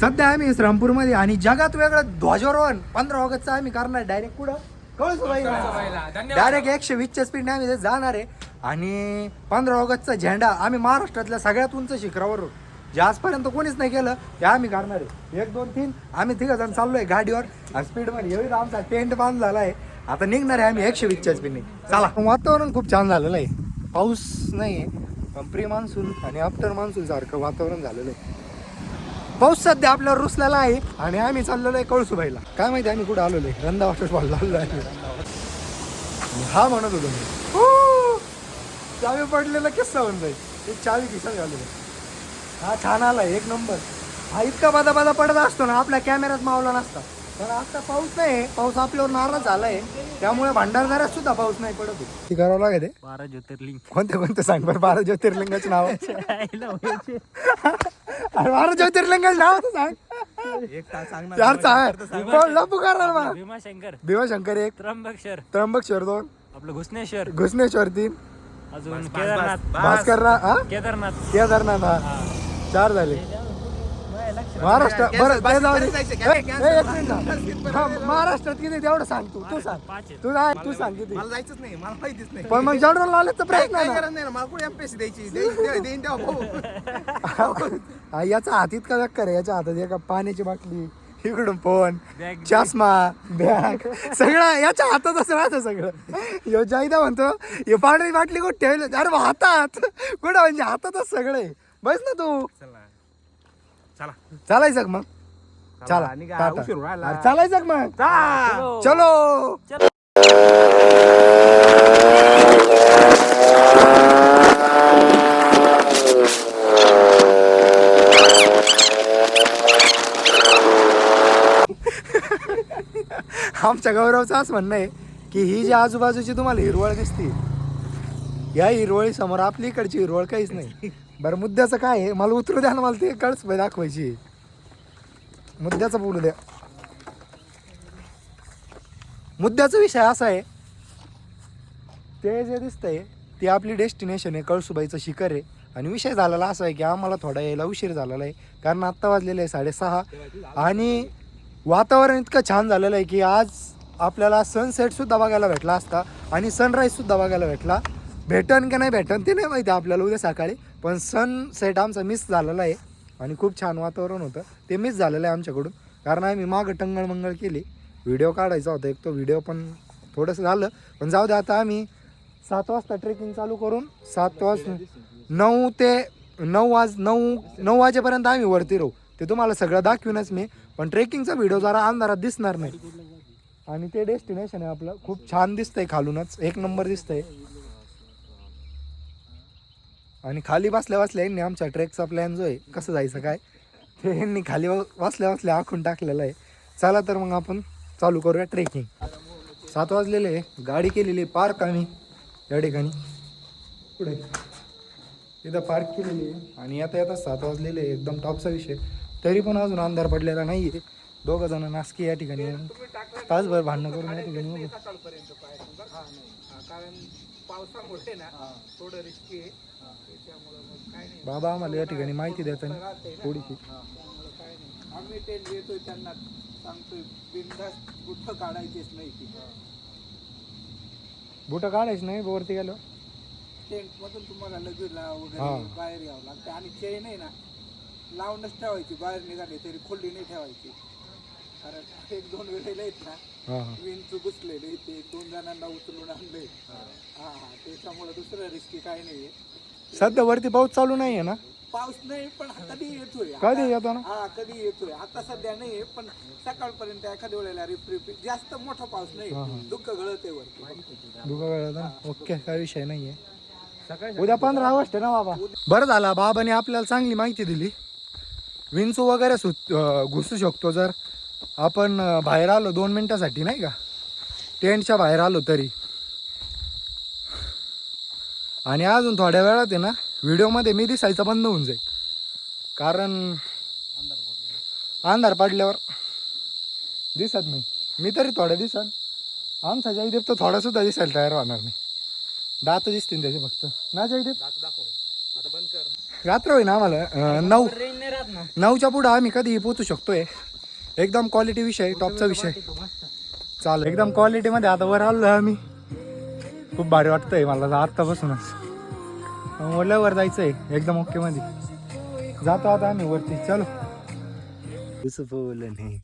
सध्या आम्ही श्रामपूरमध्ये आणि जगात वेगळं ध्वजारोहण. पंधरा ऑगस्टचं आम्ही करणार डायरेक्ट कुठं? धन्यवाद. डायरेक्ट एकशे वीसच्या स्पीडने आम्ही जाणार आहे. आणि पंधरा ऑगस्टचा झेंडा आम्ही महाराष्ट्रातल्या सगळ्यात उंच शिखरावर. जे आजपर्यंत कोणीच नाही केलं ते आम्ही करणार आहे. एक दोन तीन आम्ही तिघ जण चाललोय गाडीवर स्पीडमध्ये एवढा आमचा टेंट बांध झाला आहे. आता निघणार आहे आम्ही एकशे वीसच्या स्पीडने चला. वातावरण खूप छान झालेलं आहे. पाऊस नाही आहे पण प्री मान्सून आणि आफ्टर मान्सून सारखं वातावरण झालेलं आहे. पाऊस सध्या आपल्यावर रुसलेला आहे आणि आम्ही चाललेलो आहे कळसुबाईला. काय माहिती आम्ही कुठं आलेलो आहे? रंदा आलेलो आहे. हा म्हणत होतो मी. हू! चावी पडलेला किस्सा होऊन जाईल. ते चावी खिशात घालून. हा छान आला एक नंबर. हा इतका बादा बादा पडत असतो ना आपल्या कॅमेऱ्यात मावला नसता. पण आता पाऊस नाही पाऊस आपल्यावर नाराज झालाय. त्यामुळे भांडारदारात सुद्धा पाऊस नाही पडत ती करावं लागेल हे. बारा ज्योतिर्लिंग. कोणते कोणते सांग बरं बारा ज्योतिर्लिंगाचे नाव? अरे बारा ज्योतिर्लिंगाचे नाव तर सांग. एक तास सांगणार चार भीमाशंकर. भीमाशंकर एक. त्र्यंबकेश्वर. त्र्यंबकेश्वर दोन. आपलं घुसनेश्वर. घुसनेश्वर तीन. अजून केदारनाथ. भास्कर हा? केदारनाथ. केदारनाथ हा. चार झाले. महाराष्ट्र बरं ते जाऊ दे. ए, ए, एक मिनिट. थांब. हा, महाराष्ट्रात किती तेवढं सांग तू तू सांग. तू सांग तू सांग किती. मला जायचंच नाही मला माहितीच नाही. पण मग जनरल नॉलेजचा प्रश्न काय आहे गरज नाही ना मला कुठे एमपीएससी द्यायची? देईन तेव्हा- देईन तेव्हा भाऊ हा, याचा हात इतका व्यक्त आहे याच्या हातात एका पाण्याची बाटली इकडून फोन Bag. चष्मा बॅग सगळं याच्या हातातच राहतं सगळं. यो जाईदा म्हणतो हे पाण्याची बाटली कुठे ठेवली? अरे बा, हातात. कुठं म्हणजे हातातच सगळं आहे. बस ना तू. चला. चालायचं का मग. चला आणि काय, टाटा. उशीर व्हायला. अरे, चालायचं का मग. चलो. चलो. आमच्या गौरवचं असं म्हणणं आहे की ही जी आजूबाजूची तुम्हाला हिरवळ दिसते या हिरवळी समोर आपली इकडची हिरवळ काहीच नाही. बरं मुद्द्याचं काय आहे? मला उतरू द्या ना मला ते कळच दाखवायची. मुद्द्याचं बोलू द्या. मुद्द्याचा विषय असा आहे ते जे दिसतंय ते आपली डेस्टिनेशन आहे कळसुबाईचं शिखर आहे. आणि विषय झालेला असा आहे की आम्हाला थोडा यायला उशीर झालेला आहे. कारण आत्ता वाजलेलं आहे साडेसहा. आणि वातावरण इतकं छान झालेलं आहे की आज आपल्याला सनसेटसुद्धा बघायला भेटला असता. आणि सनराईजसुद्धा बघायला भेटला. भेटन का नाही भेटन ते नाही माहिती आपल्याला उद्या सकाळी. पण सनसेट आमचा मिस झालेला आहे. आणि खूप छान वातावरण होतं. ते मिस झालेलं आहे आमच्याकडून. कारण आम्ही मागं टंगळमंगळ केली. व्हिडिओ काढायचा होता एक तो व्हिडिओ पण थोडंसं झालं. पण जाऊ दे आता आम्ही सात वाजता ट्रेकिंग चालू करून सात वाजता नऊ ते नऊ वाज नऊ नऊ वाजेपर्यंत आम्ही वरती राहू. ते तुम्हाला सगळं दाखवीनच मी. पण ट्रेकिंगचा व्हिडिओ जरा अंधारात दिसणार नाही. आणि ते डेस्टिनेशन आहे आपलं. खूप छान दिसतंय खालूनच. एक नंबर दिसतंय. आणि खाली बसल्या बसल्या यांनी आमच्या ट्रेकचा प्लॅन जो आहे कसं जायचं काय ते यांनी खाली बसल्या बसल्या आखून टाकलेलं आहे. चला तर मग आपण चालू करूया ट्रेकिंग सात वाजलेले गाडी केलेली आहे पार्क आम्ही. या ठिकाणी. पुढे. इथं पार्क केलेली आहे. आणि आता येतात सात वाजलेले एकदम टॉपचा विषय. तरी पण अजून अंधार पडलेला नाही आहे दोघं जण नासकी या ठिकाणी. तासभर भांडणं करून या ठिकाणी. कारण पावसामुळे ना थोडं रिस्की आहे. त्याच्यामुळं मग काय नाही बाबा आम्हाला या ठिकाणी माहिती देताना थोडीशी. त्यामुळं काय नाही आम्ही ते देतोय त्यांना सांगतोय बिंदास कुठं काढायचीच नाही ती. बुटं काढायची नाही वरती गेलो टेंट मधून तुम्हाला लगेला हा. वगैरे बाहेर यावं लागतं. आणि चेन आहे ना लावूनच ठेवायची बाहेर निघाली तरी खोली नाही ठेवायची. कारण एक दोन वेळेला आहेत ना हां हां. विंच घुसलेले ते दोन जणांना उचलून आणले हा. हा त्याच्यामुळे दुसरं रिस्की काय नाहीये. सध्या वरती पाऊस चालू नाही आहे ना? पाऊस नाही पण कधी येतोय? कधी येतो ना? हा कधी येतोय? आता सध्या नाहीये पण सकाळपर्यंत एखाद्या वेळेला रिप रिप जास्त मोठा पाऊस नाही. दुःख गळत आहे वरती. वेळा ना? ओके काय विषय नाहीये. उद्या पंधरा ऑगस्ट आहे ना बाबा? बरं झालं बाबाने आपल्याला चांगली माहिती दिली. विंचू वगैरे सु घुसू शकतो जर आपण बाहेर आलो दोन मिनिटासाठी नाही का? टेंटच्या बाहेर आलो तरी. आणि अजून थोड्या वेळात आहे ना व्हिडिओमध्ये मी दिसायचं बंद होऊन जाईल. कारण अंधार पडल्यावर दिसत नाही. मी तरी थोड्या दिसन. आमचा जयदेव तर थोडा सुद्धा दिसायला तयार होणार नाही. दात दिसतील त्याचे फक्त. ना जयदेव दाखव. आता बंद कर. रात्र होईना आम्हाला. नऊ. नऊच्या पुढं आम्ही कधी पोचू शकतोय. एकदम क्वालिटी विषय टॉपचा विषय. चालेल. एकदम क्वालिटीमध्ये आता वर आलो आम्ही. खूप भारी वाटतंय मला आत्तापासूनच म्हटलं जायचं आहे एकदम ओके मध्ये. जातो आता आम्ही वरती चलो. तुझं बोलणे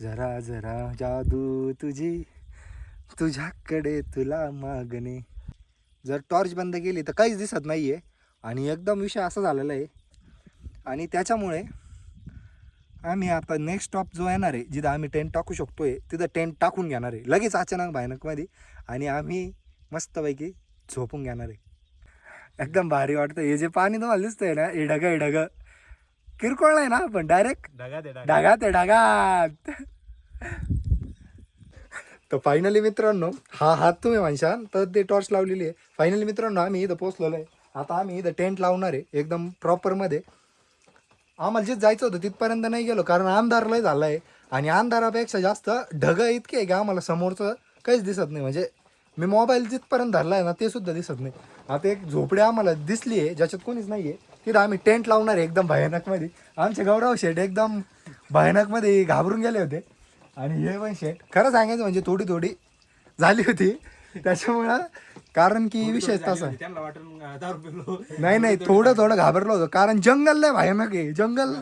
जरा जरा जादू तुझी तुझ्याकडे तुला मागणे. जर टॉर्च बंद केली तर काहीच दिसत नाही आहे आणि एकदम विषय असा झालेला आहे. आणि त्याच्यामुळे आम्ही आता नेक्स्ट स्टॉप जो येणार आहे जिथं आम्ही टेंट टाकू शकतोय तिथं टेंट टाकून घेणार आहे. लगेच अचानक भयानकमध्ये आणि आम्ही मस्तपैकी झोपून घेणार आहे. एकदम भारी वाटतं. हे जे पाणी तुम्हाला दिसतंय ना हे ढगं हे ढगं. किरकोळ नाही ना पण डायरेक्ट ढगात आहे ढगात. तर फायनली मित्रांनो हा हात तुम्ही म्हणशाल तर ते टॉर्च लावलेली आहे. फायनली मित्रांनो आम्ही इथं पोचलेलो आहे. आता आम्ही इथं टेंट लावणार आहे एकदम प्रॉपरमध्ये आम्हाला जिथं जायचं होतं तिथपर्यंत नाही गेलो कारण अंधार लय झाला आहे आणि अंधारापेक्षा जास्त ढगं इतके आहे की आम्हाला समोरचं काहीच दिसत नाही. म्हणजे मी मोबाईल जिथपर्यंत धरला आहे ना ते सुद्धा दिसत नाही. आता एक झोपडी आम्हाला दिसली आहे ज्याच्यात कोणीच नाही आहे तिथं आम्ही टेंट लावणार आहे एकदम भयानकमध्ये. आमचे गौरव शेठ एकदम भयानकमध्ये घाबरून गेले होते. आणि हे पण शेठ खरं सांगायचं म्हणजे थोडी थोडी झाली होती. त्याच्यामुळं कारण की विषय तसा आहे. त्यांना वाटून दारू पिलो. नाही नाही थोडं थोडं घाबरलो होतो. कारण जंगल लय भयानक आहे. जंगल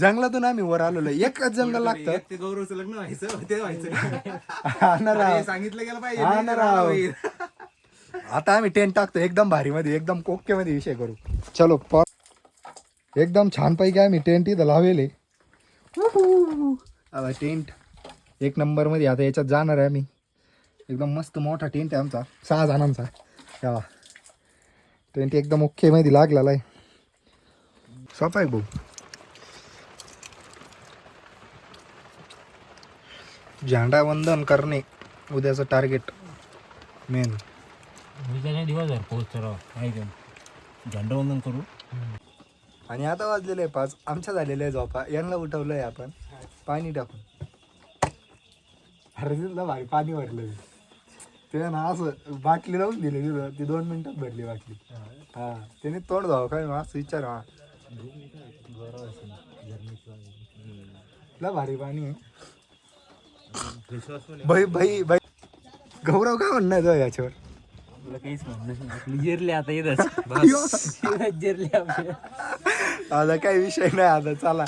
जंगलातून आम्ही वर आलेलो. आहे. एकच जंगल लागतं. ते गौरवचं लग्न व्हायचं ते व्हायचं. हा ना राव. हे सांगितलं गेलं पाहिजे हा नाही ना तर राव. होईल. आता आम्ही टेंट टाकतो. एकदम भारी मध्ये एकदम ओके मध्ये विषय करू. चलो प एकदम छान पैकी आम्ही टेंट इथं लावेले टेंट एक नंबरमध्ये आता याच्यात जाणार आहे आम्ही. एकदम मस्त मोठा टेंट आहे आमचा. सहा जणांचा. या. टेंट एकदम ओके मध्ये लागलेला आहे. सोपा आहे भाऊ. झेंडा वंदन करणे उद्याचं टार्गेट मेन उद्याच्या राव. ऐकून झेंडावंदन करू. आणि आता वाजलेलं आहे पाच. आमच्या झालेलं आहे झोपा. यांना उठवलं आहे आपण. पाणी टाकून. अरे भारी पाणी भरलं ते ना असं बाटली लावून दिली तिथं. ती दोन मिनिटात भरली बाटली. हा त्याने तोंड जावं काय मग असं विचार हा. भारी पाणी आहे. भाई भाई भाई. गौरव काय म्हणणं आहे तुझं याच्यावर काहीच म्हणणं नाही. जिरले आता जिरले आता काही विषय नाही आता चला.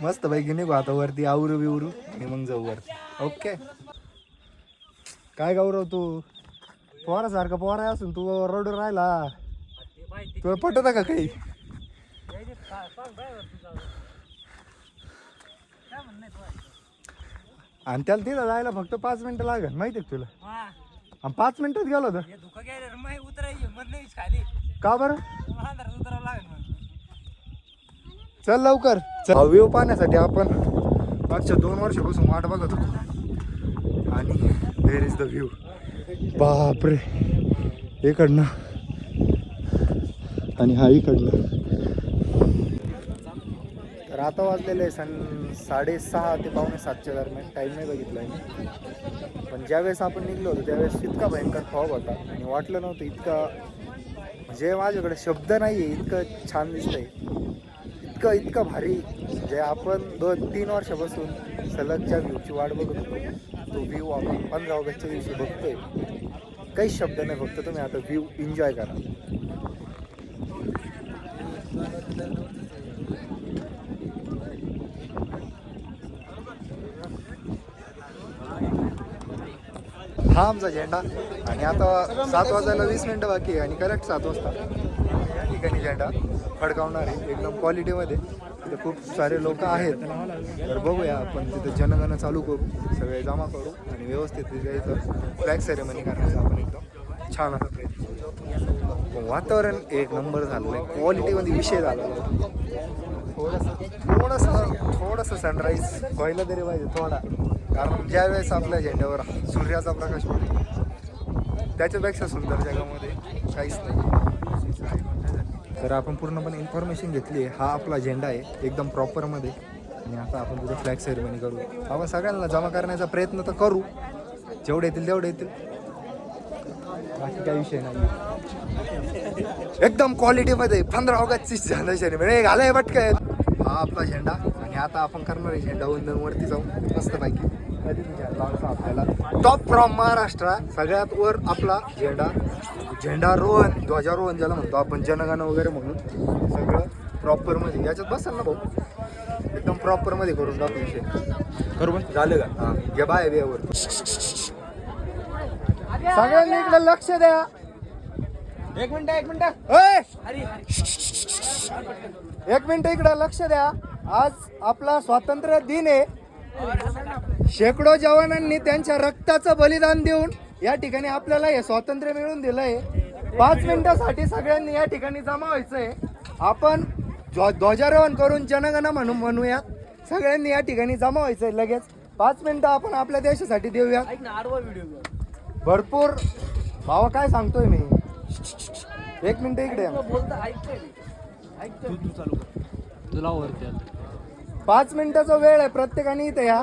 मस्त पैकी निघू आता वरती आवरू बिवरू आणि मग जाऊ वरती. ओके काय गौरव तू? पोरासारखा पोरा असून तू रोडवर राहिला. तुला पटत का काही? आणि त्याला तिथं जायला फक्त पाच मिनिटं लागेल माहिती आहे तुला? आणि पाच मिनिटात गेलो होतं का बरं? चल लवकर. व्ह्यू पाहण्यासाठी आपण मागच्या दोन वर्षापासून वाट बघत होतो. आणि देर इज द व्ह्यू बापरे. इकडनं. आणि हा इकडनं. तर आता वाजलेलं आहे सण साडेसहा ते पावणे सातच्या दरम्यान. टाईम नाही बघितला आहे पण ज्यावेळेस आपण निघलो होतो त्यावेळेस इतका भयंकर फॉग होता. आणि वाटलं नव्हतं इतका म्हणजे माझ्याकडे शब्द नाही आहे इतकं छान दिसतंय. इतकं इतकं भारी. जे आपण दोन तीन वर्षापासून सलगच्या व्ह्यूची वाट बघत होतो. तो व्ह्यू आम्ही पंधरा ऑगस्टच्या दिवशी बघतोय. काहीच शब्द नाही फक्त तुम्ही आता व्ह्यू एन्जॉय करा. हा आमचा झेंडा. आणि आता सात वाजायला वीस मिनटं बाकी आहे आणि करेक्ट सात वाजता. या ठिकाणी झेंडा फडकावणार आहे एकदम क्वालिटीमध्ये तिथे खूप सारे लोक आहेत. तर बघूया आपण तिथे जनगणना चालू करू सगळे जमा करू आणि व्यवस्थित तिथे इथं फ्लॅग सेरेमनी करण्याचा आपण एकदम छान असा प्रयत्न वातावरण एक नंबर झालेलं आहे. क्वालिटीमध्ये विषय झाला. थोडंसं थोडंसं थोडंसं सनराईज व्हायला तरी पाहिजे थोडा. कारण ज्यावेळेस आपल्या झेंड्यावर सूर्याचा प्रकाश पडतो त्याच्यापेक्षा सुंदर जगामध्ये काहीच नाही. तर आपण पूर्णपणे इन्फॉर्मेशन घेतली आहे. हा आपला झेंडा आहे. एकदम प्रॉपरमध्ये आणि आता आपण पुढे फ्लॅग सेरेमनी करू. आपण सगळ्यांना जमा करण्याचा प्रयत्न तर करू. जेवढे येतील तेवढे येतील. बाकी काही विषय नाही एकदम क्वालिटीमध्ये पंधरा ऑगस्टची झेंडा शनी म्हणजे घालाय वाटकं हा आपला झेंडा आणि आता आपण करणार आहे झेंडा वंदन वरती जाऊन मस्त पैकी आपल्याला टॉप फ्रॉम महाराष्ट्र सगळ्यात वर आपला झेंडा झेंडा रोहन ध्वजारोहण ज्याला म्हणतो आपण जनगण वगैरे म्हणून. सगळं प्रॉपरमध्ये. याच्यात बसाल ना भाऊ? एकदम प्रॉपरमध्ये करून टाकू विषय. बरोबर झालं का? हा. घे बाय बियावर सगळ्यांनी इकडे लक्ष द्या. एक मिनिट एक मिनिट! एक मिनिट इकडे लक्ष द्या. आज आपला स्वातंत्र्य दिन आहे. शेकडो जवानांनी त्यांच्या रक्ताचं बलिदान देऊन या ठिकाणी आपल्याला हे स्वातंत्र्य मिळवून दिलंय. पाच मिनिटासाठी सगळ्यांनी या ठिकाणी जमा व्हायचंय. आपण ध्व- ध्वजारोहण करून जनगण म्हणून म्हणूयात सगळ्यांनी या ठिकाणी जमा व्हायचंय लगेच. पाच मिनिटं आपण आपल्या देशासाठी देऊया. भरपूर. भावा काय सांगतोय मी? एक मिनिट इकडे. तुला. पाच मिनिटाचा वेळ आहे प्रत्येकाने इथे या.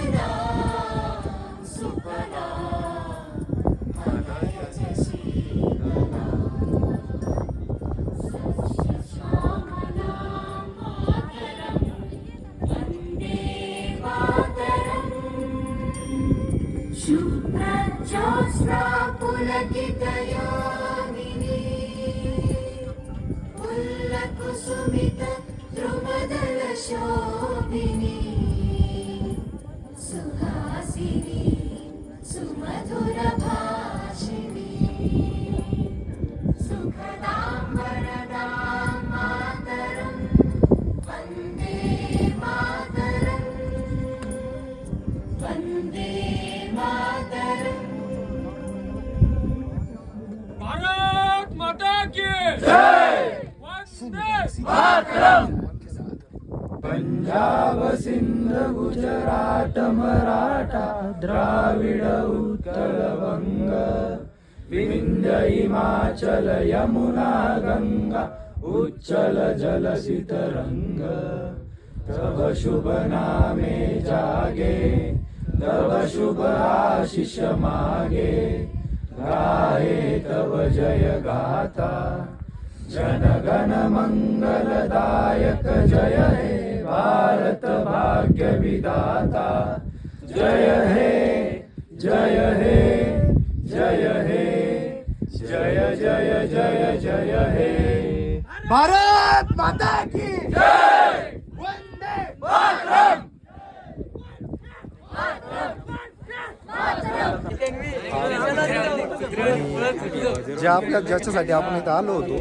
द्राविड उत्कल वंग हिमाचल यमुना गङ्गा उच्चल जलसितरङ्ग तव शुभ नामे जागे तव शुभ आशिष मागे। गाहे तव जय गाथा जनगण मङ्गलदायक जय हे भारत भाग्य जय हे जय हे जय हे जय जय जय जय हे. भारत माता की जय! वंदे मातरम! जे आपल्या ज्याच्यासाठी आपण इथं आलो होतो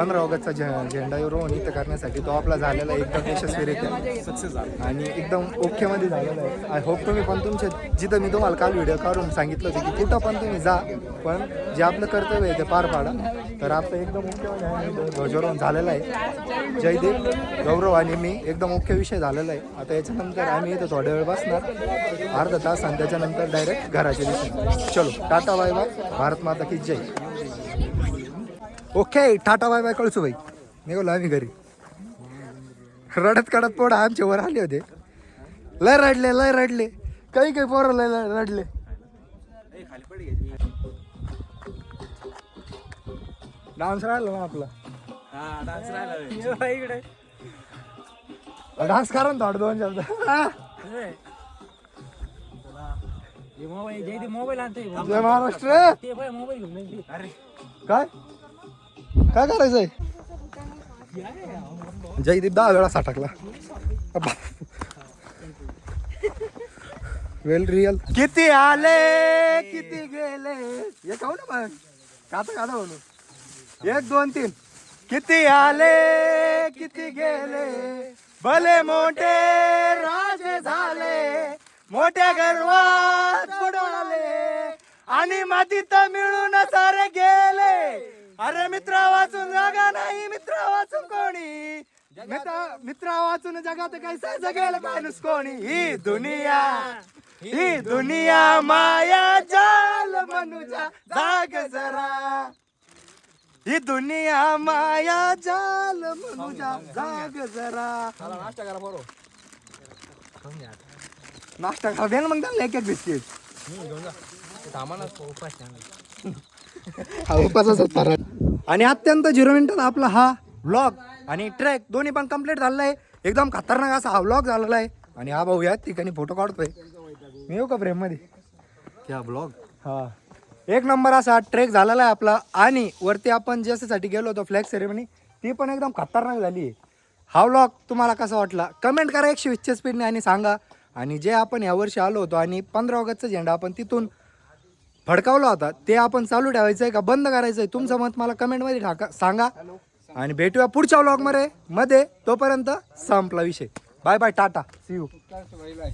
पंधरा ऑगस्टचा झे झेंडा रोहन इथं करण्यासाठी तो आपला झालेला आहे. एकदम यशस्वीरित्या. सक्सेस आणि एकदम ओकेमध्ये झालेला आहे. आय होप तुम्ही पण तुमचे जिथं मी तुम्हाला काल व्हिडिओ काढून सांगितलं होतं की कुठं पण तुम्ही जा. पण जे आपलं कर्तव्य आहे ते पार पाडा. तर आपलं एकदम मुख्य ध्वजारोहण झालेलं आहे. जयदेव गौरव आणि मी एकदम मुख्य विषय झालेला आहे. आता याच्यानंतर आम्ही इथं थोड्या वेळ बसणार. अर्धा तास आणि त्याच्यानंतर डायरेक्ट घराच्या दिवशी चलो टाटा बाय बाय. भारत माता की जय. Okay tata bye bye Kalsubai निघालो आम्ही घरी. रडत कडत पोड आमच्या वर आले होते. लय रडले लय रडले. काही काही पोरं लय रडले. डान्स राहिला ना आपला? डान्स करा ना थोडं दोन शब्द हा? मोबाईल मोबाईल आणते जय महाराष्ट्र. ते बाय मोबाईल घेऊन नाही अरे काय? काय करायचंय? जयदीप दहा वेळा साठकला. वेल रिअल किती आले किती गेले? हे खाऊ ना मग काता काता म्हणून. एक दोन तीन. किती आले किती गेले? भले मोठे राजे झाले मोठ्या गर्वात आले आणि मातीत मिळून सारे गेले. अरे मित्र वाचून जागा नाही मित्र वाचून कोणी? मित्र मित्र वाचून जगात काही जगेल माणूस कोणी? ही दुनिया ही दुनिया माया जाल मनुजा जाग जरा. ही दुनिया माया जाल मनुजा जाग जरा. नाश्ता करा बरोबर नाश्ता करा दे ना मग त्यांना एक एक बिस्किट हा उपासाचा आणि अत्यंत झिरो मिनिटात आपला हा व्लॉग आणि ट्रॅक दोन्ही पण कंप्लीट झालेला आहे. एकदम खतरनाक असा हा व्लॉग झालेला आहे. आणि हा भाऊ या ठिकाणी फोटो काढतोय. मी येऊ का फ्रेममध्ये? क्या ब्लॉग हा. एक नंबर असा ट्रेक झालेला आहे आपला. आणि वरती आपण ज्यासाठी गेलो होतो फ्लॅग सेरेमनी ती पण एकदम खतरनाक झाली आहे. हा व्लॉग तुम्हाला कसा वाटला? कमेंट करा एकशे वीसच्या स्पीडने आणि सांगा. आणि जे आपण यावर्षी आलो होतो आणि पंधरा ऑगस्टचा झेंडा आपण तिथून फडकावला होता. ते आपण चालू ठेवायचं आहे का बंद करायचं आहे तुमचं मत मला कमेंटमध्ये टाका सांगा. आणि भेटूया पुढच्या व्लॉगमध्ये. मध्ये तोपर्यंत संपला विषय. Bye bye tata. See you bye bye